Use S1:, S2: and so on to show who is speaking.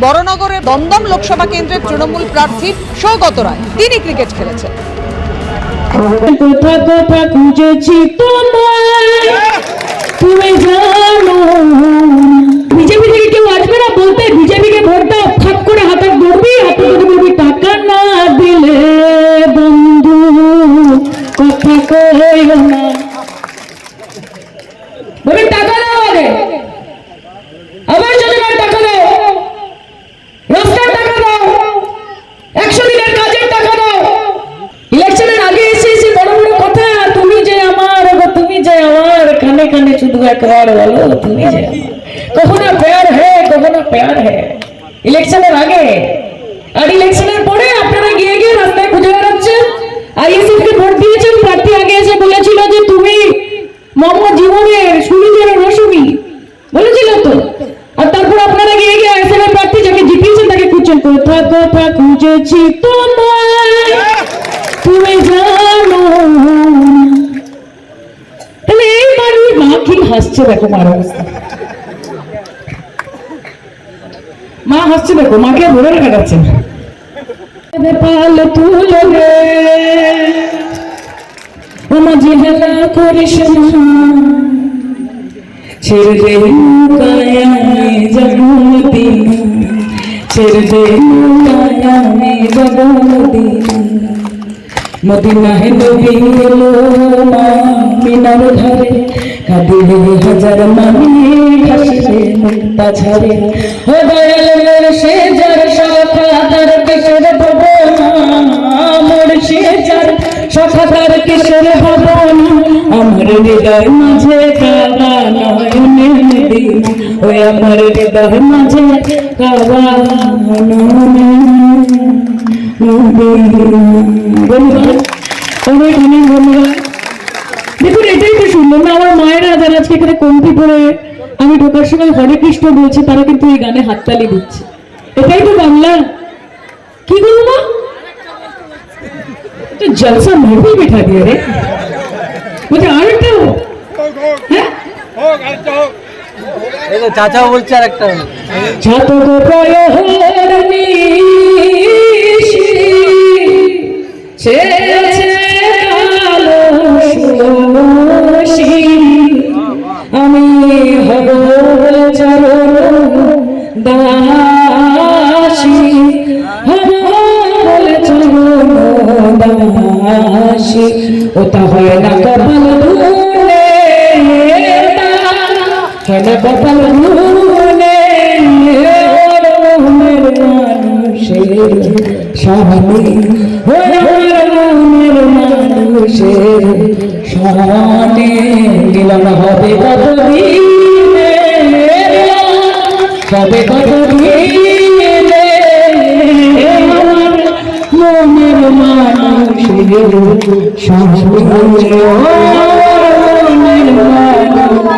S1: বড়নগরের দমদম লোকসভা কেন্দ্রের তৃণমূল প্রার্থী সৌগত রায়। তিনি ক্রিকেট খেলেছেন।
S2: তুমি জানো। বিজেপি থেকে কেউ আসবে না বলতে? বিজেপিকে ভোট দাও। ফাঁক করে হাতে ধরবি হাতে ধরে টাকা না দিলে বন্ধু, কথা কইও না। কানে শুধু একবার বলো তুমি যে আমার। কখনো প্যার হে কখনো প্যার হে ইলেকশনের আগে আর ইলেকশনের পরে আপনারা গিয়ে গিয়ে রাস্তায় খুঁজে বেড়াচ্ছেন আইএসএফ কে ভোট দিয়েছেন প্রার্থী আগে এসে বলেছিল যে তুমি মোহাম্মদ জীবনের সুনীলের রসমি বলেছিল তো আর তারপর আপনারা গিয়ে গিয়ে আইএসএফ এর প্রার্থী যাকে জিতিয়েছেন তাকে খুঁজছেন কোথা কোথা খুঁজেছি তোমায় কি হাসছে দেখো, মার অবস্থা। মা হাসছে দেখো, মাকে ধরে রাখা না। ছেড়ে জগমদিন ছেড়ে দে মদিনা হে নবী এলো মা মিনার ধারে কাঁদিলে হাজার মানি ভাসিলে মুক্তা ঝারে ও দয়াল মোর সে যার সখা তার কিশোর ভবনা মোর সে যার সখা তার কিশোর ভবনা আমার হৃদয় মাঝে কাবা নয়নের দিন ওই আমার হৃদয় মাঝে কাবা ধন্যবাদ অনেক অনেক ধন্যবাদ। দেখুন এটাই তো সুন্দর না আমার মায়েরা যারা আজকে এখানে কমতি পড়ে আমি ঢোকার সময় হরে কৃষ্ণ বলছে তারা কিন্তু এই গানে হাততালি দিচ্ছে। এটাই তো বাংলা। কি করব মা? তো জলসা মারবি বিঠা দিয়ে রে। বলছে আর একটা হোক। হ্যাঁ?
S3: চাচাও বলছে আর একটা
S2: নিশি শোষী আমি হব চরণ দাসী। হব চরণ দাসী। ওটা হয় না কপাল ধুলে কেন কপাল ধুলে মানুষের স্বামী। স্বামী মিলন হবে কত হবে কত মনের মানুষ স্বামী